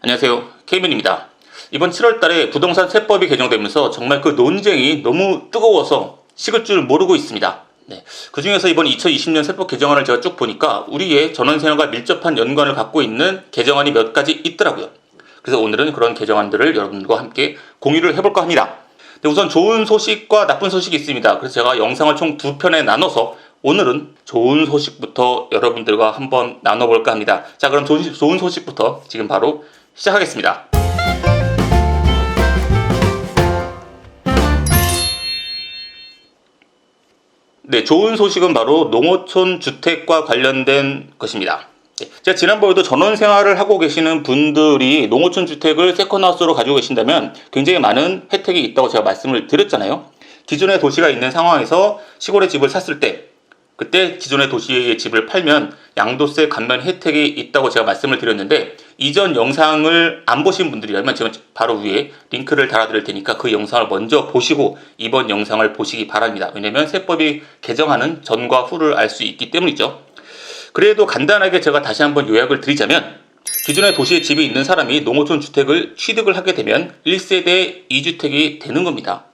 안녕하세요. 케이문입니다. 이번 7월 달에 부동산 세법이 개정되면서 정말 그 논쟁이 너무 뜨거워서 식을 줄 모르고 있습니다. 네. 그 중에서 이번 2020년 세법 개정안을 제가 쭉 보니까 우리의 전원생활과 밀접한 연관을 갖고 있는 개정안이 몇 가지 있더라고요. 그래서 오늘은 그런 개정안들을 여러분들과 함께 공유를 해볼까 합니다. 네, 우선 좋은 소식과 나쁜 소식이 있습니다. 그래서 제가 영상을 총 두 편에 나눠서 오늘은 좋은 소식부터 여러분들과 한번 나눠볼까 합니다. 자, 그럼 좋은 소식부터 지금 바로 시작하겠습니다. 네, 좋은 소식은 바로 농어촌 주택과 관련된 것입니다. 네, 제가 지난번에도 전원 생활을 하고 계시는 분들이 농어촌 주택을 세컨하우스로 가지고 계신다면 굉장히 많은 혜택이 있다고 제가 말씀을 드렸잖아요. 기존의 도시가 있는 상황에서 시골에 집을 샀을 때 그때 기존의 도시의 집을 팔면 양도세 감면 혜택이 있다고 제가 말씀을 드렸는데 이전 영상을 안 보신 분들이라면 제가 바로 위에 링크를 달아드릴 테니까 그 영상을 먼저 보시고 이번 영상을 보시기 바랍니다. 왜냐면 세법이 개정하는 전과 후를 알 수 있기 때문이죠. 그래도 간단하게 제가 다시 한번 요약을 드리자면 기존의 도시에 집이 있는 사람이 농어촌 주택을 취득을 하게 되면 1세대 2주택이 되는 겁니다.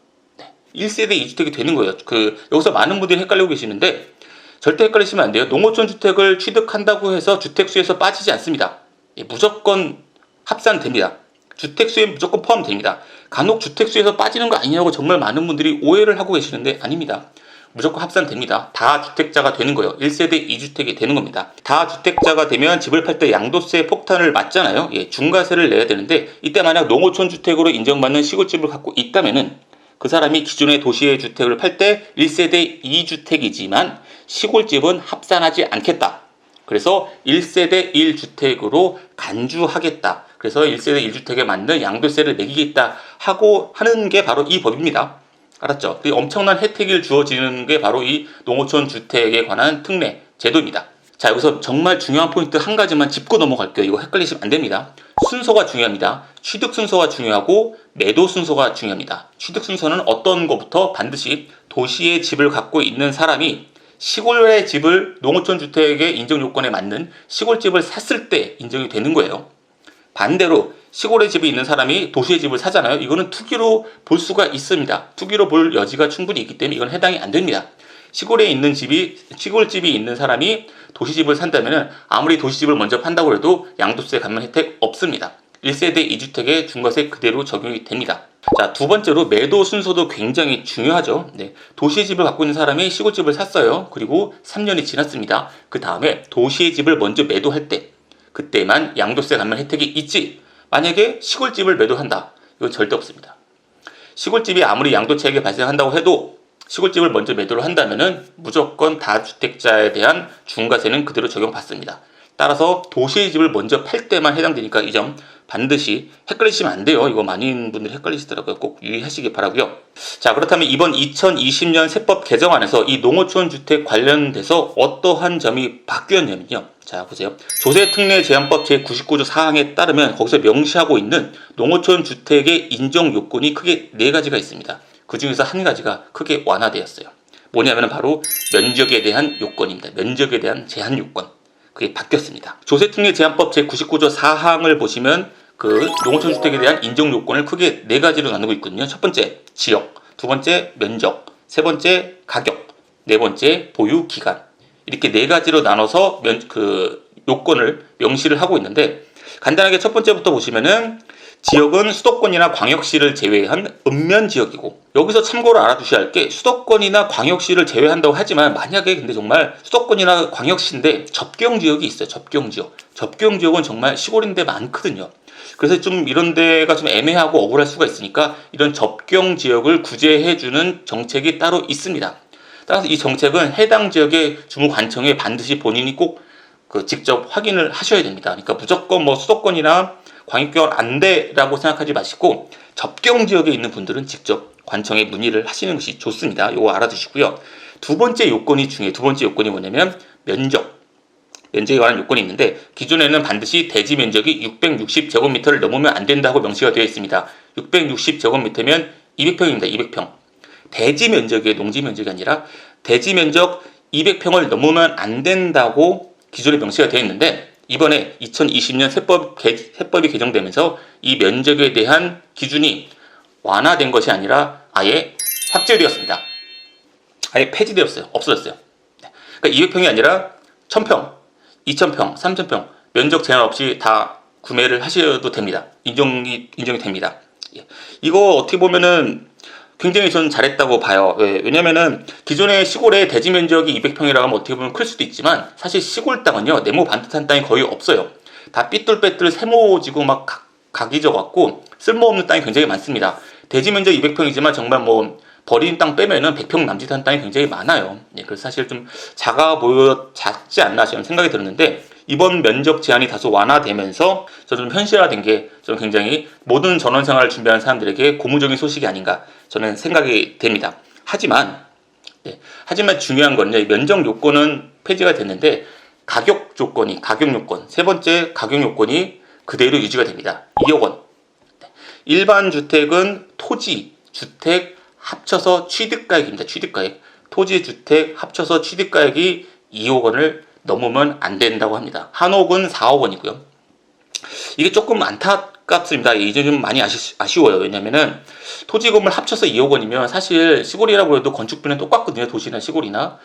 1세대 2주택이 되는 거예요. 그 여기서 많은 분들이 헷갈리고 계시는데 절대 헷갈리시면 안 돼요. 농어촌 주택을 취득한다고 해서 주택수에서 빠지지 않습니다. 예, 무조건 합산됩니다. 주택수에 무조건 포함됩니다. 간혹 주택수에서 빠지는 거 아니냐고 정말 많은 분들이 오해를 하고 계시는데 아닙니다. 무조건 합산됩니다. 다 주택자가 되는 거예요. 1세대 2주택이 되는 겁니다. 다 주택자가 되면 집을 팔 때 양도세 폭탄을 맞잖아요. 예, 중과세를 내야 되는데 이때 만약 농어촌 주택으로 인정받는 시골집을 갖고 있다면은 그 사람이 기존의 도시의 주택을 팔 때 1세대 2주택이지만 시골집은 합산하지 않겠다. 그래서 1세대 1주택으로 간주하겠다. 그래서 1세대 1주택에 맞는 양도세를 매기겠다 하고 하는 게 바로 이 법입니다. 알았죠? 그 엄청난 혜택이 주어지는 게 바로 이 농어촌 주택에 관한 특례 제도입니다. 자, 여기서 정말 중요한 포인트 한 가지만 짚고 넘어갈게요. 이거 헷갈리시면 안 됩니다. 순서가 중요합니다. 취득 순서가 중요하고 매도 순서가 중요합니다. 취득 순서는 어떤 것부터 반드시 도시의 집을 갖고 있는 사람이 시골의 집을 농어촌 주택의 인정 요건에 맞는 시골집을 샀을 때 인정이 되는 거예요. 반대로 시골의 집이 있는 사람이 도시의 집을 사잖아요. 이거는 투기로 볼 수가 있습니다. 투기로 볼 여지가 충분히 있기 때문에 이건 해당이 안 됩니다. 시골에 있는 집이 시골집이 있는 사람이 도시집을 산다면 아무리 도시집을 먼저 판다고 해도 양도세 감면 혜택 없습니다. 1세대 2주택의 중과세 그대로 적용이 됩니다. 자, 두 번째로 매도 순서도 굉장히 중요하죠. 네. 도시의 집을 갖고 있는 사람이 시골집을 샀어요. 그리고 3년이 지났습니다. 그 다음에 도시의 집을 먼저 매도할 때, 그때만 양도세 감면 혜택이 있지. 만약에 시골집을 매도한다. 이건 절대 없습니다. 시골집이 아무리 양도차익이 발생한다고 해도 시골집을 먼저 매도를 한다면은 무조건 다주택자에 대한 중과세는 그대로 적용받습니다. 따라서 도시의 집을 먼저 팔 때만 해당되니까 이 점 반드시 헷갈리시면 안 돼요. 이거 많은 분들이 헷갈리시더라고요. 꼭 유의하시기 바라고요. 자 그렇다면 이번 2020년 세법 개정안에서 이 농어촌 주택 관련돼서 어떠한 점이 바뀌었냐면요. 자 보세요. 조세특례 제한법 제99조 사항에 따르면 거기서 명시하고 있는 농어촌 주택의 인정 요건이 크게 네 가지가 있습니다. 그 중에서 한 가지가 크게 완화되었어요. 뭐냐면 바로 면적에 대한 요건입니다. 면적에 대한 제한 요건. 그게 바뀌었습니다. 조세특례 제한법 제99조 4항을 보시면 그 농어촌 주택에 대한 인정 요건을 크게 네 가지로 나누고 있거든요. 첫 번째 지역, 두 번째 면적, 세 번째 가격, 네 번째 보유 기간. 이렇게 네 가지로 나눠서 면, 그 요건을 명시를 하고 있는데 간단하게 첫 번째부터 보시면은 지역은 수도권이나 광역시를 제외한 읍면 지역이고 여기서 참고로 알아두셔야 할 게 수도권이나 광역시를 제외한다고 하지만 만약에 근데 정말 수도권이나 광역시인데 접경 지역이 있어요. 접경 지역. 접경 지역은 정말 시골인데 많거든요. 그래서 좀 이런 데가 좀 애매하고 억울할 수가 있으니까 이런 접경 지역을 구제해주는 정책이 따로 있습니다. 따라서 이 정책은 해당 지역의 주무관청에 반드시 본인이 꼭 그 직접 확인을 하셔야 됩니다. 그러니까 무조건 뭐 수도권이나 광역경은 안 돼라고 생각하지 마시고 접경 지역에 있는 분들은 직접 관청에 문의를 하시는 것이 좋습니다. 이거 알아두시고요. 두 번째 요건이 중요해요. 두 번째 요건이 뭐냐면 면적. 면적에 관한 요건이 있는데 기존에는 반드시 대지 면적이 660제곱미터를 넘으면 안 된다고 명시가 되어 있습니다. 660제곱미터면 200평입니다. 200평. 대지 면적이 농지 면적이 아니라 대지 면적 200평을 넘으면 안 된다고 기존에 명시가 되어 있는데 이번에 2020년 세법, 개, 세법이 개정되면서 이 면적에 대한 기준이 완화된 것이 아니라 아예 삭제되었습니다. 아예 폐지되었어요. 없어졌어요. 네. 그러니까 200평이 아니라 1000평, 2000평, 3000평 면적 제한 없이 다 구매를 하셔도 됩니다. 인정이 인정이 됩니다. 예. 이거 어떻게 보면은 굉장히 저는 잘했다고 봐요. 왜? 왜냐면은 기존의 시골의 대지 면적이 200평이라고 하면 어떻게 보면 클 수도 있지만 사실 시골 땅은요 네모 반듯한 땅이 거의 없어요. 다 삐뚤빼뚤 세모지고 막 각- 각이 져 갖고 쓸모없는 땅이 굉장히 많습니다. 대지 면적 200평이지만 정말 뭐 버린 땅 빼면은 100평 남짓한 땅이 굉장히 많아요. 예, 그래서 사실 좀 작아 보여 작지 않나 저는 생각이 들었는데 이번 면적 제한이 다소 완화되면서 저는 좀 현실화된 게 저는 굉장히 모든 전원 생활을 준비하는 사람들에게 고무적인 소식이 아닌가 저는 생각이 됩니다. 하지만 네, 하지만 중요한 건요 이 면적 요건은 폐지가 됐는데 가격 조건이 가격 요건 세 번째 가격 요건이 그대로 유지가 됩니다. 2억 원. 네, 일반 주택은 토지, 주택 합쳐서 취득가액입니다. 취득가액. 토지, 주택 합쳐서 취득가액이 2억 원을 넘으면 안 된다고 합니다. 한옥은 4억 원이고요. 이게 조금 안타깝습니다. 이제 좀 많이 아시, 아쉬워요. 왜냐면은 토지 건물 합쳐서 2억 원이면 사실 시골이라고 해도 건축비는 똑같거든요. 도시나 시골이나.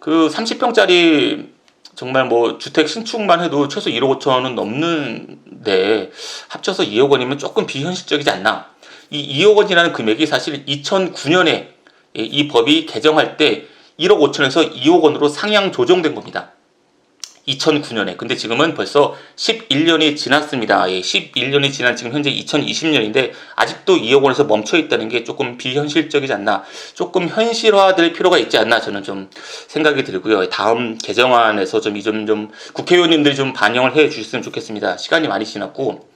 그 30평짜리 정말 뭐 주택 신축만 해도 최소 1억 5천은 넘는데 합쳐서 2억 원이면 조금 비현실적이지 않나. 이 2억 원이라는 금액이 사실 2009년에 이 법이 개정할 때 1억 5천에서 2억 원으로 상향 조정된 겁니다. 2009년에. 근데 지금은 벌써 11년이 지났습니다. 예, 11년이 지난 지금 현재 2020년인데 아직도 2억 원에서 멈춰 있다는 게 조금 비현실적이지 않나. 조금 현실화될 필요가 있지 않나 저는 좀 생각이 들고요. 다음 개정안에서 좀이점좀 국회의원님들이 좀 반영을 해 주셨으면 좋겠습니다. 시간이 많이 지났고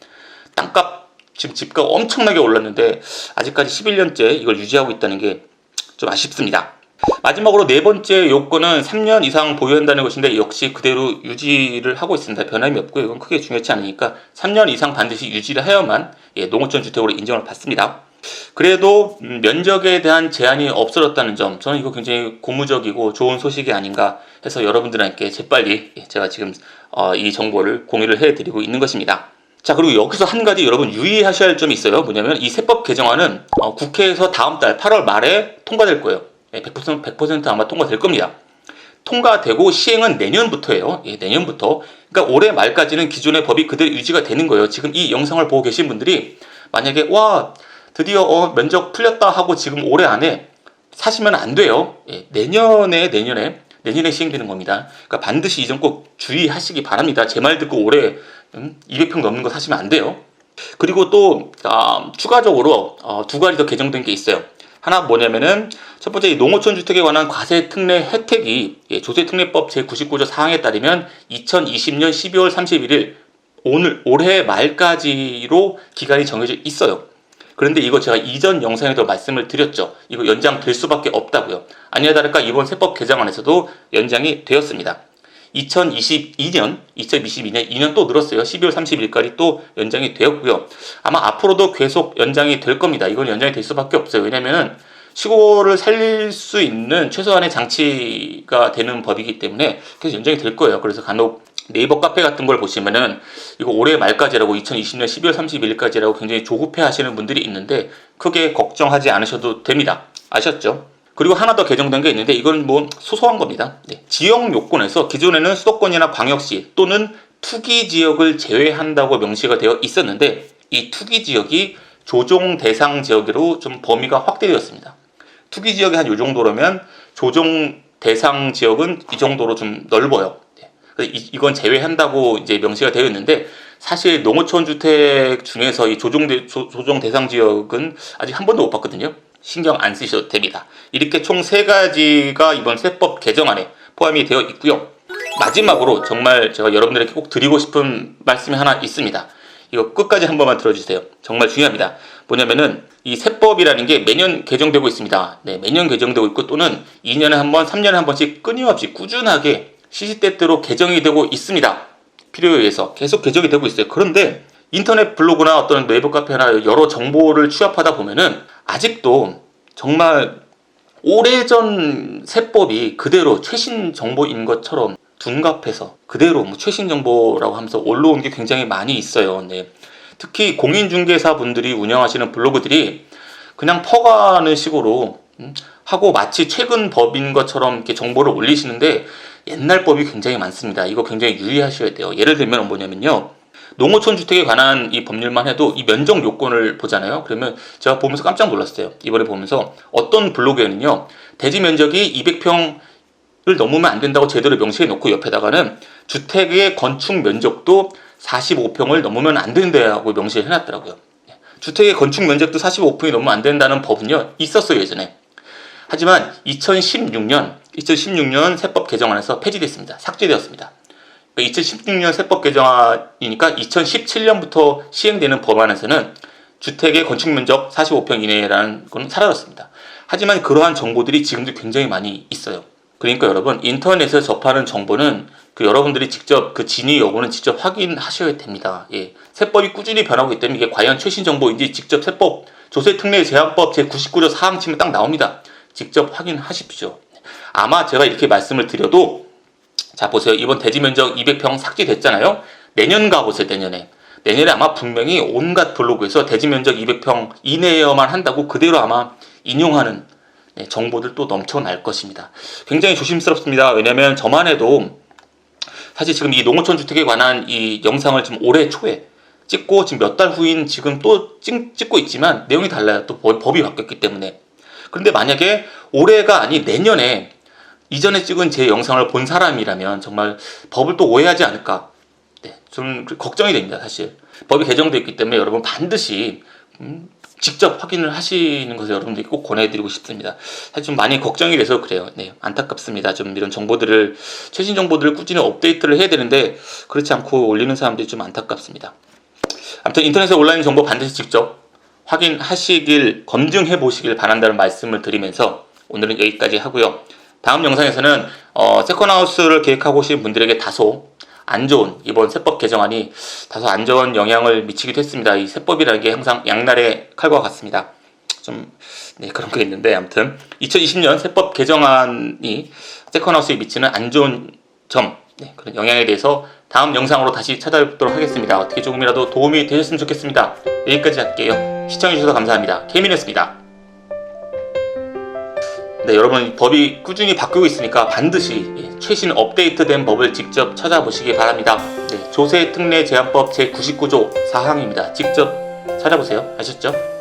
땅값 지금 집값 엄청나게 올랐는데 아직까지 11년째 이걸 유지하고 있다는 게 좀 아쉽습니다. 마지막으로 네 번째 요건은 3년 이상 보유한다는 것인데 역시 그대로 유지를 하고 있습니다. 변함이 없고요. 이건 크게 중요치 않으니까 3년 이상 반드시 유지를 해야만 예, 농어촌 주택으로 인정을 받습니다. 그래도 음, 면적에 대한 제한이 없어졌다는 점 저는 이거 굉장히 고무적이고 좋은 소식이 아닌가 해서 여러분들께 재빨리 예, 제가 지금 어, 이 정보를 공유를 해드리고 있는 것입니다. 자 그리고 여기서 한 가지 여러분 유의하셔야 할 점이 있어요. 뭐냐면 이 세법 개정안은 어, 국회에서 다음 달 8월 말에 통과될 거예요. 예, 100%, 100% 아마 통과될 겁니다. 통과되고 시행은 내년부터예요. 예, 내년부터. 그러니까 올해 말까지는 기존의 법이 그대로 유지가 되는 거예요. 지금 이 영상을 보고 계신 분들이 만약에 와 드디어 어, 면적 풀렸다 하고 지금 올해 안에 사시면 안 돼요. 예, 내년에 내년에 내년에 시행되는 겁니다. 그러니까 반드시 이 점 꼭 주의하시기 바랍니다. 제 말 듣고 올해 음, 200평 넘는 거 사시면 안 돼요. 그리고 또 아, 추가적으로 어, 두 가지 더 개정된 게 있어요. 하나 뭐냐면은 첫 번째 이 농어촌 주택에 관한 과세 특례 혜택이 예, 조세특례법 제99조 사항에 따르면 2020년 12월 31일 오늘 올해 말까지로 기간이 정해져 있어요. 그런데 이거 제가 이전 영상에도 말씀을 드렸죠. 이거 연장될 수밖에 없다고요. 아니나 다를까 이번 세법 개정안에서도 연장이 되었습니다. 2022년, 2022년 2년 또 늘었어요. 12월 30일까지 또 연장이 되었고요. 아마 앞으로도 계속 연장이 될 겁니다. 이건 연장이 될 수밖에 없어요. 왜냐면은 시골을 살릴 수 있는 최소한의 장치가 되는 법이기 때문에 계속 연장이 될 거예요. 그래서 간혹 네이버 카페 같은 걸 보시면은 이거 올해 말까지라고 2020년 12월 31일까지라고 굉장히 조급해 하시는 분들이 있는데 크게 걱정하지 않으셔도 됩니다. 아셨죠? 그리고 하나 더 개정된 게 있는데 이건 뭐 소소한 겁니다. 네. 지역 요건에서 기존에는 수도권이나 광역시 또는 투기 지역을 제외한다고 명시가 되어 있었는데 이 투기 지역이 조정 대상 지역으로 좀 범위가 확대되었습니다. 투기 지역이 한 이 정도라면 조정 대상 지역은 이 정도로 좀 넓어요. 네. 이건 제외한다고 이제 명시가 되어 있는데 사실 농어촌 주택 중에서 이 조정, 대, 조, 조정 대상 지역은 아직 한 번도 못 봤거든요. 신경 안 쓰셔도 됩니다. 이렇게 총 세 가지가 이번 세법 개정안에 포함이 되어 있고요. 마지막으로 정말 제가 여러분들에게 꼭 드리고 싶은 말씀이 하나 있습니다. 이거 끝까지 한 번만 들어주세요. 정말 중요합니다. 뭐냐면은 이 세법이라는 게 매년 개정되고 있습니다. 네, 매년 개정되고 있고 또는 2년에 한 번, 3년에 한 번씩 끊임없이 꾸준하게 시시때때로 개정이 되고 있습니다. 필요에 의해서 계속 개정이 되고 있어요. 그런데 인터넷 블로그나 어떤 네이버 카페나 여러 정보를 취합하다 보면은 아직도 정말 오래전 세법이 그대로 최신 정보인 것처럼 둔갑해서 그대로 뭐 최신 정보라고 하면서 올라온 게 굉장히 많이 있어요. 네. 특히 공인중개사 분들이 운영하시는 블로그들이 그냥 퍼가는 식으로 음, 하고 마치 최근 법인 것처럼 이렇게 정보를 올리시는데 옛날 법이 굉장히 많습니다. 이거 굉장히 유의하셔야 돼요. 예를 들면 뭐냐면요. 농어촌 주택에 관한 이 법률만 해도 이 면적 요건을 보잖아요. 그러면 제가 보면서 깜짝 놀랐어요. 이번에 보면서 어떤 블로그에는요. 대지 면적이 200평을 넘으면 안 된다고 제대로 명시해 놓고 옆에다가는 주택의 건축 면적도 45평을 넘으면 안 된다고 명시해 놨더라고요. 주택의 건축 면적도 45평이 넘으면 안 된다는 법은요. 있었어요, 예전에. 하지만 2016년 2016년 세법 개정안에서 폐지됐습니다. 삭제되었습니다. 2016년 세법 개정안이니까 2017년부터 시행되는 법안에서는 주택의 건축 면적 45평 이내라는 건 사라졌습니다. 하지만 그러한 정보들이 지금도 굉장히 많이 있어요. 그러니까 여러분 인터넷에서 접하는 정보는 그 여러분들이 직접 그 진위 여부는 직접 확인하셔야 됩니다. 예. 세법이 꾸준히 변하고 있기 때문에 이게 과연 최신 정보인지 직접 세법 조세특례 제한법 제 99조 사항 치면 딱 나옵니다. 직접 확인하십시오. 아마 제가 이렇게 말씀을 드려도 자 보세요. 이번 대지 면적 200평 삭제됐잖아요. 내년 가보세요. 내년에. 내년에 아마 분명히 온갖 블로그에서 대지 면적 200평 이내에만 한다고 그대로 아마 인용하는 네, 정보들 또 넘쳐날 것입니다. 굉장히 조심스럽습니다. 왜냐하면 저만 해도 사실 지금 이 농어촌 주택에 관한 이 영상을 지금 올해 초에 찍고 지금 몇 달 후인 지금 또 찍, 찍고 있지만 내용이 달라요. 또 법- 법이 바뀌었기 때문에. 그런데 만약에 올해가 아닌 내년에 이전에 찍은 제 영상을 본 사람이라면 정말 법을 또 오해하지 않을까. 네, 좀 걱정이 됩니다, 사실. 법이 개정되어 기 때문에 여러분 반드시 음, 직접 확인을 하시는 것을 여러분들이 꼭 권해드리고 싶습니다. 사실 좀 많이 걱정이 돼서 그래요. 네, 안타깝습니다. 좀 이런 정보들을 최신 정보들을 꾸준히 업데이트를 해야 되는데 그렇지 않고 올리는 사람들이 좀 안타깝습니다. 아무튼 인터넷에 온라인 정보 반드시 직접 확인하시길 검증해 보시길 바란다는 말씀을 드리면서 오늘은 여기까지 하고요. 다음 영상에서는 어, 세컨하우스를 계획하고 계신 분들에게 다소 안 좋은 이번 세법 개정안이 다소 안 좋은 영향을 미치기도 했습니다. 이 세법이라는 게 항상 양날의 칼과 같습니다. 좀 네, 그런 게 있는데 아무튼 2020년 세법 개정안이 세컨하우스에 미치는 안 좋은 점 네, 그런 영향에 대해서 다음 영상으로 다시 찾아뵙도록 하겠습니다. 어떻게 조금이라도 도움이 되셨으면 좋겠습니다. 여기까지 할게요. 시청해주셔서 감사합니다. 케이민이었습니다. 네, 여러분 법이 꾸준히 바뀌고 있으니까 반드시 예, 최신 업데이트된 법을 직접 찾아보시기 바랍니다. 네, 조세 특례 제한법 제 99조 4항입니다. 직접 찾아보세요. 아셨죠?